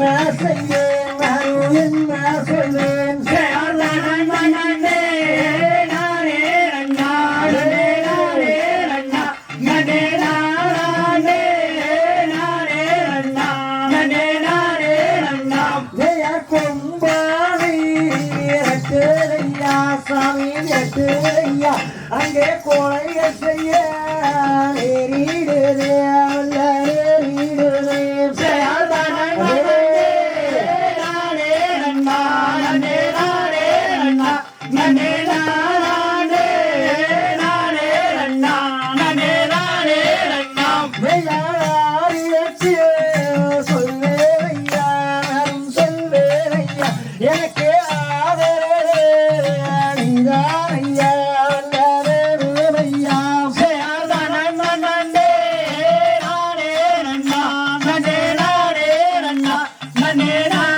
என்ன செய்வேன் நான் என்ன சொல்வேன் அங்கே கொலைகள் செய்ய நேரிடுதே அல்ல. manera.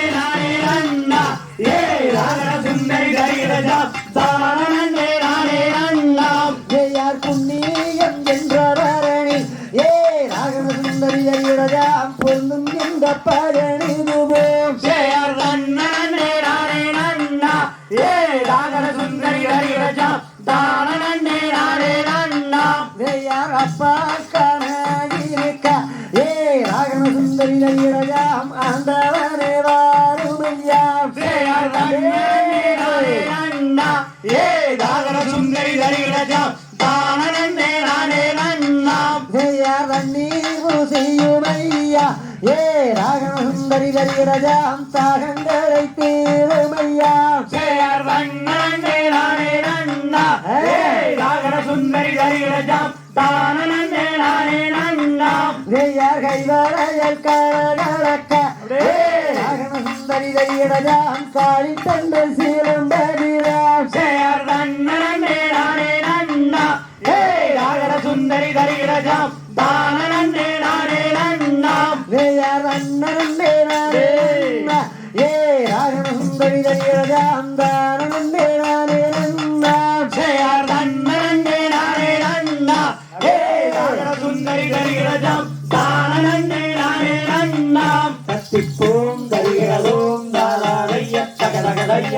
ഒന്നും നിന്റെ പരണ ஏ ராகசுந்தரி தரி ரஜா சாகங்களை தீருமையா சுந்தரி தரி ரஜா தானே நானே நன்னா. ஜெயர் கைவரையர் கரடக்க சுந்தரி தரி ரஜா காளி தந்த சீலம்பரிரா ஜெயர் தன்னே நானே நன்னா. ஏ ராகர சுந்தரி தரி ரஜா தானே ஏ ராஜனந்தரி ராஜாந்தானே தத்திப்போம் தருகிறதோம் தாராதைய தகதகதைய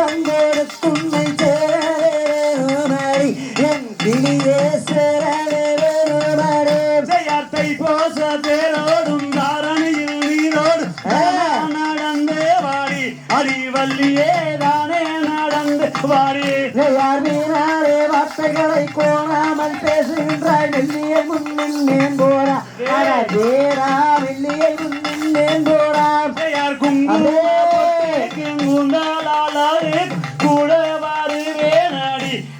கண்டோடு துணை தேரோமாரி என் கிளியே சேரமாரே வார்த்தைகளை கோணாமல் பேசுகின்றாய் வெள்ளிய முன்னில்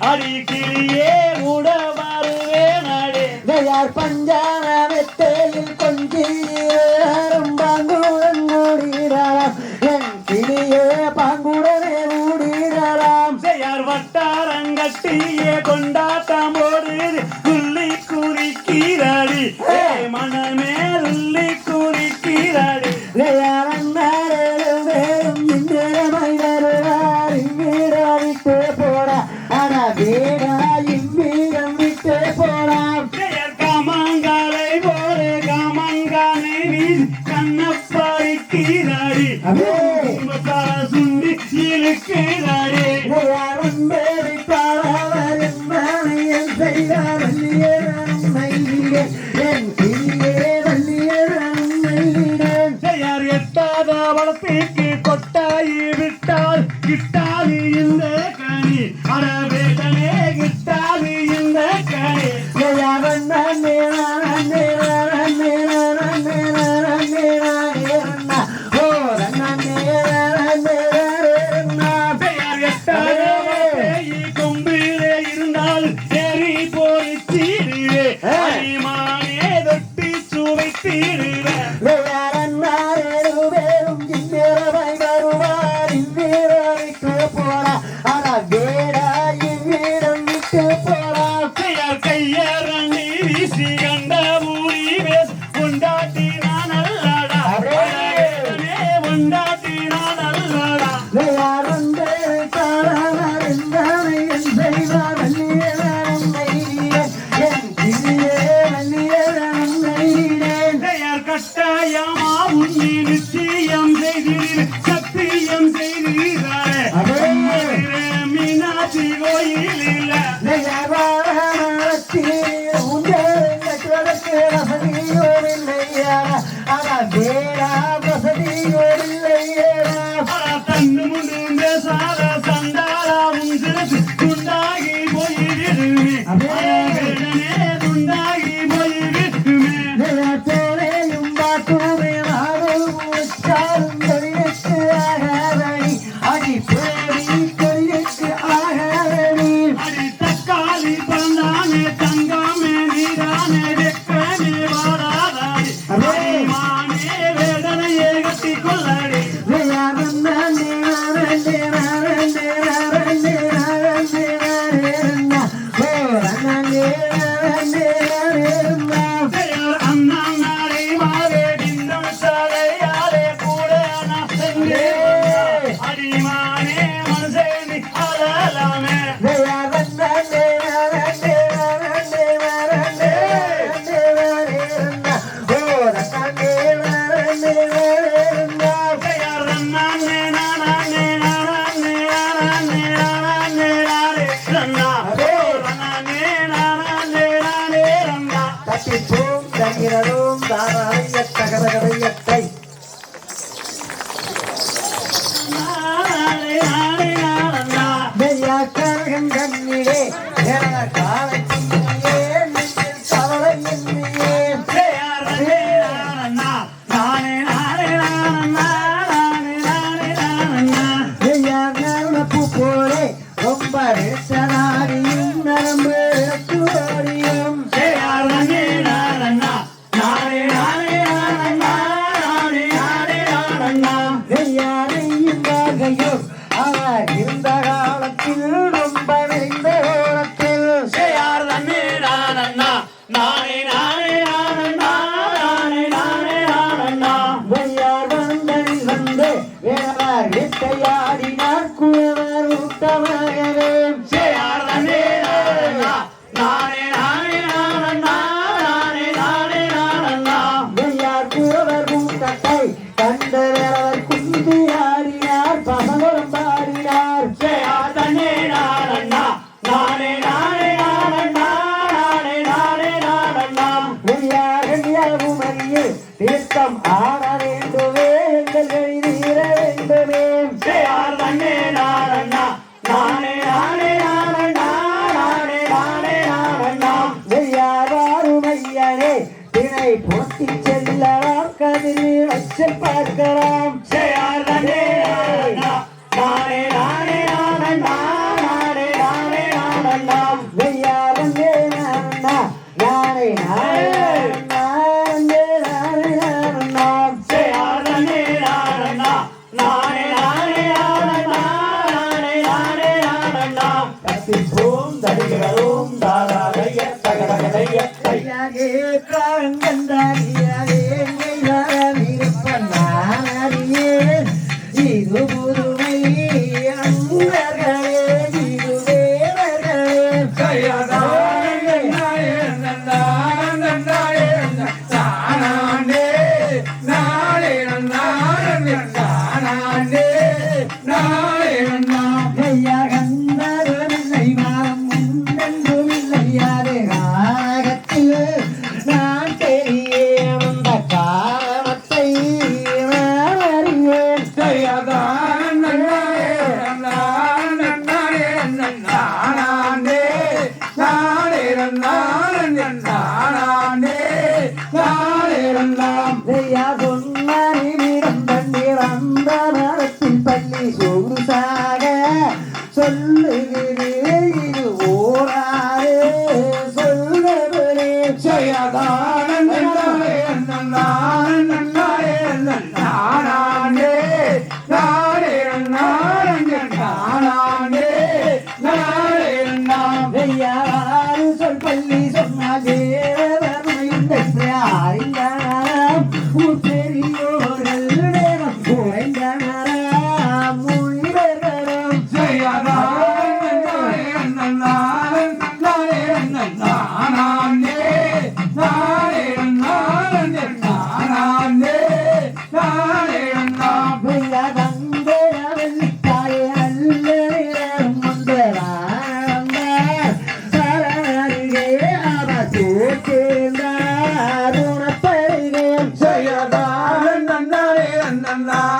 அடி கிளியே உட வருவேன் அடே. பஞ்சா Yeah. Que fora அரிய உமரியில் தீர்த்தம் ஆட வேண்டுமே. எங்கள் எழுதிட வேண்டுமே. நானே நானே நானே நானே நானே நானே நானண்ணா பார்க்கலாம்.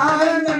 I